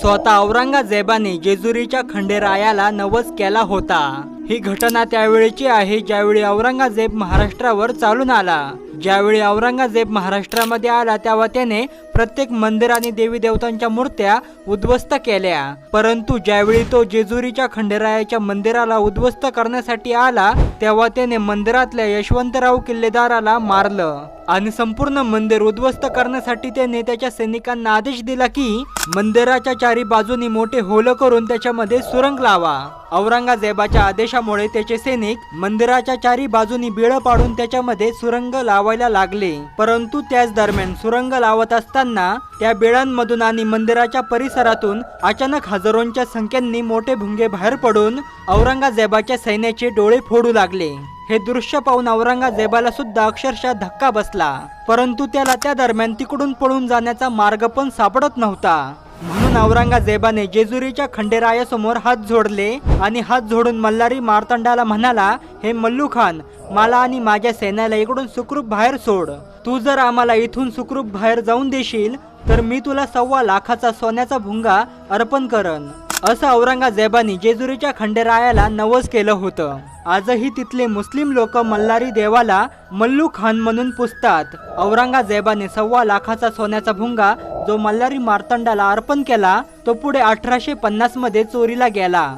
स्वतः औरंगजेबाने जेजुरीच्या खंडेरायाला नवस केला होता. ही घटना त्यावेळेची आहे ज्यावेळी औरंगजेब महाराष्ट्रावर चालून आला. ज्यावेळी औरंगजेब महाराष्ट्रामध्ये आला तेव्हा त्याने प्रत्येक मंदिर आणि देवी देवतांच्या मूर्त्या उद्ध्वस्त केल्या. परंतु ज्यावेळी तो जेजुरीच्या खंडेरायाच्या मंदिराला उद्ध्वस्त करण्यासाठी आला तेव्हा त्याने मंदिरातल्या यशवंतराव किल्लेदाराला मारलं आणि संपूर्ण मंदिर उद्ध्वस्त करण्यासाठी त्याने त्याच्या सैनिकांना आदेश दिला की मंदिराच्या चारी बाजूनी मोठे होलं करून त्याच्यामध्ये सुरंग लावा. औरंगजेबाच्या आदेशामुळे त्याचे सैनिक मंदिराच्या चारी बाजूनी बिळ पाडून त्याच्यामध्ये सुरंग लावायला लागले. परंतु त्याच दरम्यान सुरंग लावत असताना त्या बिळांमधून आणि मंदिराच्या परिसरातून अचानक हजारोंच्या संख्येने मोठे भुंगे बाहेर पडून औरंगजेबाच्या सैन्याचे डोळे फोडू लागले. हे दृश्य पाहून औरंगजेबाला सुद्धा अक्षरशः धक्का बसला. परंतु त्याला त्या दरम्यान तिकडून पळून जाण्याचा मार्ग पण सापडत नव्हता. म्हणून औरंगजेबाने जेजुरीच्या खंडेरायासमोर हात जोडले आणि हात जोडून मल्हारी मार्तंडाला म्हणाला हे मल्लू खान मला आणि माझ्या सैन्याला इकडून सुखरूप बाहेर सोड. तू जर आम्हाला इथून सुखरूप बाहेर जाऊन देशील तर मी तुला सव्वा लाखाचा सोन्याचा भुंगा अर्पण करन असं औरंगजेबाने जेजुरीच्या खंडेरायाला नवस केलं होतं. आजही तिथले मुस्लिम लोक मल्हारी देवाला मल्लू खान म्हणून पुजतात. औरंगजेबाने सव्वा लाखाचा सोन्याचा भुंगा जो मल्हारी मार्तंडाला अर्पण केला तो पुढे अठराशे पन्नासमध्ये चोरीला गेला.